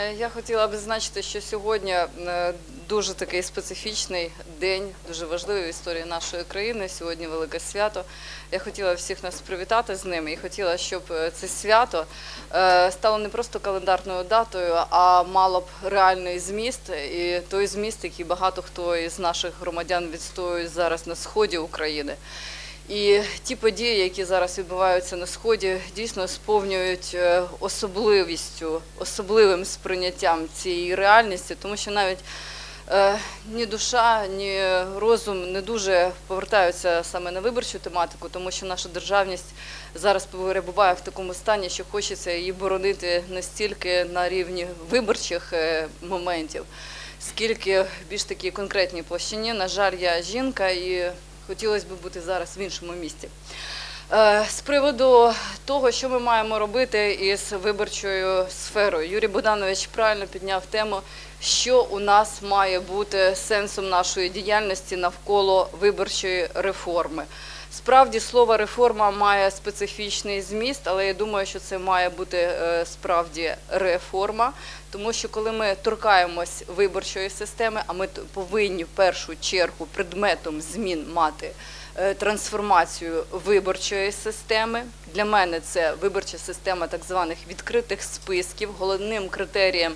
Е, Я хотіла б зазначити, що сьогодні е, дуже такий специфічний день, дуже важливий в історії нашої країни. Сьогодні велике свято. Я хотіла всіх нас привітати з ним і хотіла, щоб е, це свято стало не просто календарною датою, а мало б реальний зміст і той зміст, який багато хто із наших громадян відстоює зараз на сході України. І ті події, які зараз відбуваються на сході, дійсно сповнюють е, особливістю, особливим сприйняттям цієї реальності, тому що навіть е, ні душа, ні розум не дуже повертаються саме на виборчу тематику, тому що наша державність зараз перебуває в такому стані, що хочеться її боронити настільки на рівні виборчих е, моментів, скільки більш такій конкретній площині. На жаль, я жінка і хотілося б бути зараз в іншому місті. Е, З приводу того, що ми маємо робити із виборчою сферою, Юрій Богданович правильно підняв тему, що у нас має бути сенсом нашої діяльності навколо виборчої реформи. Справді слово реформа має специфічний зміст, але я думаю, що це має бути е, справді реформа, тому що коли ми торкаємось виборчої системи, а ми повинні в першу чергу предметом змін мати е, трансформацію виборчої системи. Для мене це виборча система так званих відкритих списків. Головним критерієм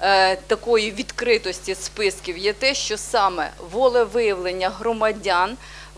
е, такої відкритості списків є те, що саме волевиявлення громадян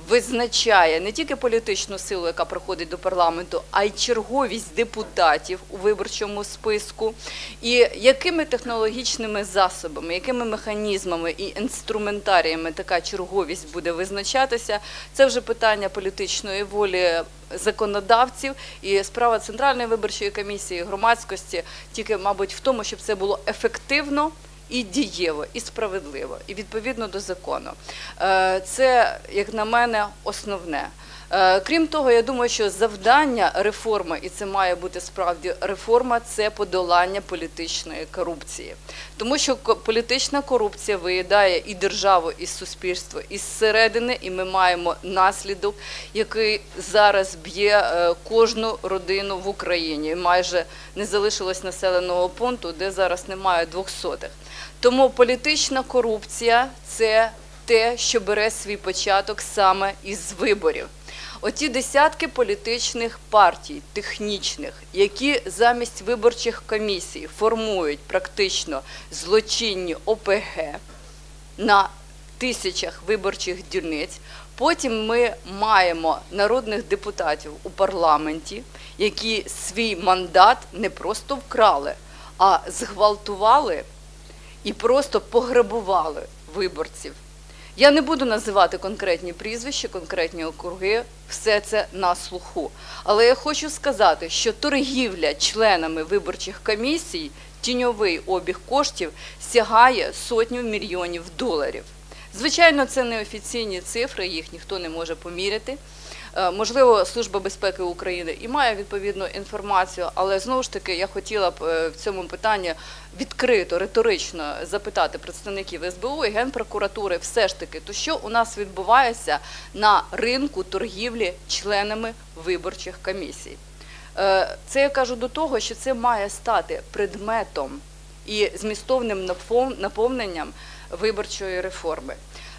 визначає не тільки політичну силу, яка проходить до парламенту, а й черговість депутатів у виборчому списку, і якими технологічними засобами, якими механізмами і інструментаріями така черговість буде визначатися, це вже питання політичної волі законодавців. І справа центральної виборчої комісії, громадськості, тільки, мабуть, в тому, щоб це було ефективно і дієво, і справедливо, і відповідно до закону. Е, Це, як на мене, основне. Е, Крім того, я думаю, що завдання реформи, і це має бути справді реформа, це подолання політичної корупції. Тому що політична корупція виїдає і державу, і суспільство із середини, і ми маємо наслідок, який зараз б'є е, кожну родину в Україні. Майже не залишилось населеного пункту, де зараз немає двохсотих. Тому політична корупція це те, що бере свій початок саме із виборів. Оті десятки політичних партій, технічних, які замість виборчих комісій формують практично злочинні ОПГ на тисячах виборчих дільниць. Потім ми маємо народних депутатів у парламенті, які свій мандат не просто вкрали, а зґвалтували і просто пограбували виборців. Я не буду називати конкретні прізвища, конкретні округи, все це на слуху. Але я хочу сказати, що торгівля членами виборчих комісій, тіньовий обіг коштів сягає сотню мільйонів доларів. Звичайно, це не офіційні цифри, їх ніхто не може поміряти. Е, Можливо, Служба безпеки України і має відповідну інформацію, але знову ж таки я хотіла б е, в цьому питанні відкрито, риторично запитати представників СБУ і Генпрокуратури, все ж таки, то що у нас відбувається на ринку торгівлі членами виборчих комісій. Е, Це я кажу до того, що це має стати предметом і змістовним наповненням виборчої реформи.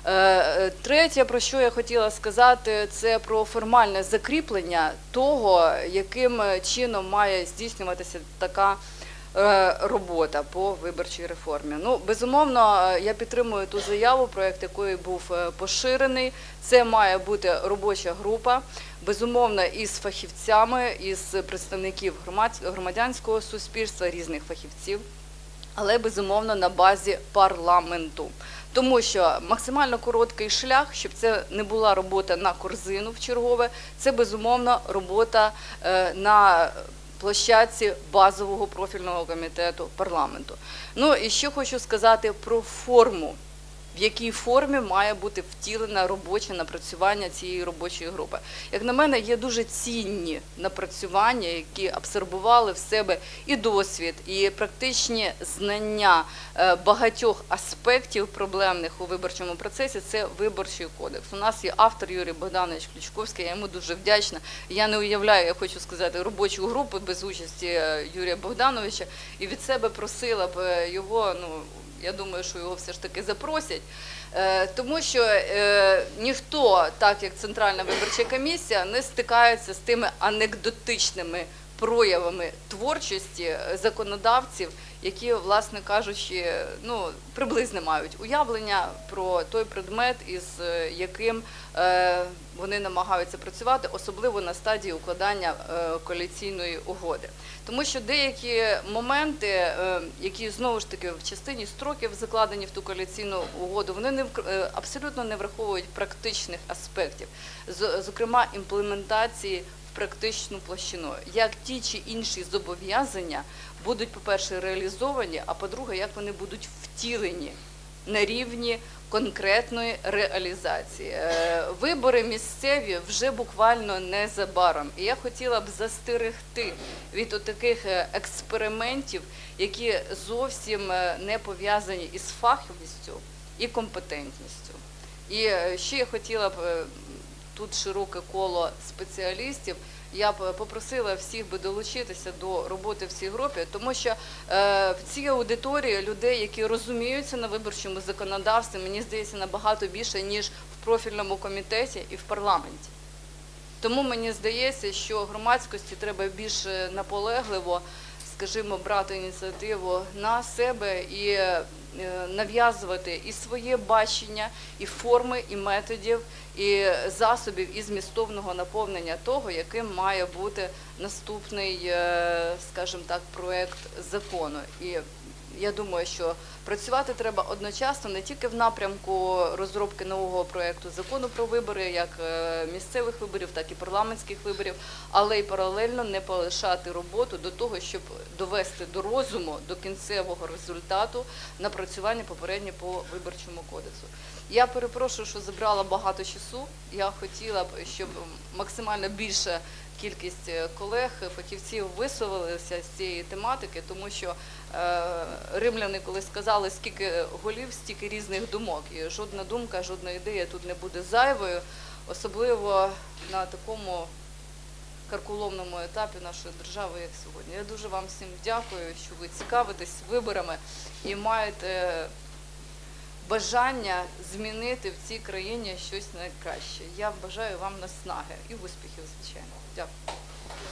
Е, е, Третє, про що я хотіла сказати, це про формальне закріплення того, яким чином має здійснюватися така е, робота по виборчій реформі. Ну, безумовно, я підтримую ту заяву, проект якої був поширений. Це має бути робоча група, безумовно, із фахівцями, із представників громадянського суспільства, різних фахівців але безумовно на базі парламенту. Тому що максимально короткий шлях, щоб це не була робота на корзину в чергове, це безумовно робота е, на площадці базового профільного комітету парламенту. Ну і ще хочу сказати про форму в якій формі має бути втілена робоче напрацювання цієї робочої групи. Як на мене, є дуже цінні напрацювання, які абсорбували в себе і досвід, і практичні знання е, багатьох аспектів проблемних у виборчому процесі. Це виборчий кодекс. У нас є автор Юрій Богданович Ключковський. Я йому дуже вдячна. Я не уявляю, я хочу сказати, робочу групу без участі е, Юрія Богдановича, і від себе просила б е, його. Ну я думаю, що його все ж таки запросять. Е, Тому що е, ніхто, так як Центральна виборча комісія, не стикається з тими анекдотичними проявами творчості е, законодавців, які, власне кажучи, ну приблизно мають уявлення про той предмет, із е, яким е, вони намагаються працювати, особливо на стадії укладання коаліційної угоди. Тому що деякі моменти, які знову ж таки в частині строків закладені в ту коаліційну угоду, вони не абсолютно не враховують практичних аспектів, зокрема імплементації практичну площину, як ті чи інші зобов'язання будуть, по-перше, реалізовані, а по-друге, як вони будуть втілені на рівні конкретної реалізації. Е, Вибори місцеві вже буквально незабаром. І я хотіла б застерегти від таких експериментів, які зовсім е, не пов'язані із фаховістю і компетентністю. І е, ще я хотіла б е, тут широке коло спеціалістів. Я б попросила всіх би долучитися до роботи в цій групі, тому що е, в цій аудиторії людей, які розуміються на виборчому законодавстві, мені здається, набагато більше ніж в профільному комітеті і в парламенті. Тому мені здається, що громадськості треба більш е, наполегливо, скажімо, брати ініціативу на себе і е, нав'язувати і своє бачення, і форми, і методів, і засобів і змістовного наповнення того, яким має бути наступний, е, скажімо так, проект закону. І я думаю, що працювати треба одночасно не тільки в напрямку розробки нового проекту закону про вибори, як е, місцевих виборів, так і парламентських виборів, але й паралельно не полишати роботу до того, щоб довести до розуму, до кінцевого результату напрацювання попередньо по виборчому кодексу. Я перепрошую, що забрала багато часу. Я хотіла б, щоб максимально більша кількість е, колег, фахівців висловилися з цієї тематики, тому що е, римляни, коли сказали, скільки голів, стільки різних думок, і жодна думка, жодна ідея тут не буде зайвою, особливо на такому карколомному етапі нашої держави, як сьогодні. Я дуже вам всім дякую, що ви цікавитесь виборами і маєте бажання змінити в цій країні щось найкраще. Я бажаю вам наснаги і успіхів, звичайно. Дякую.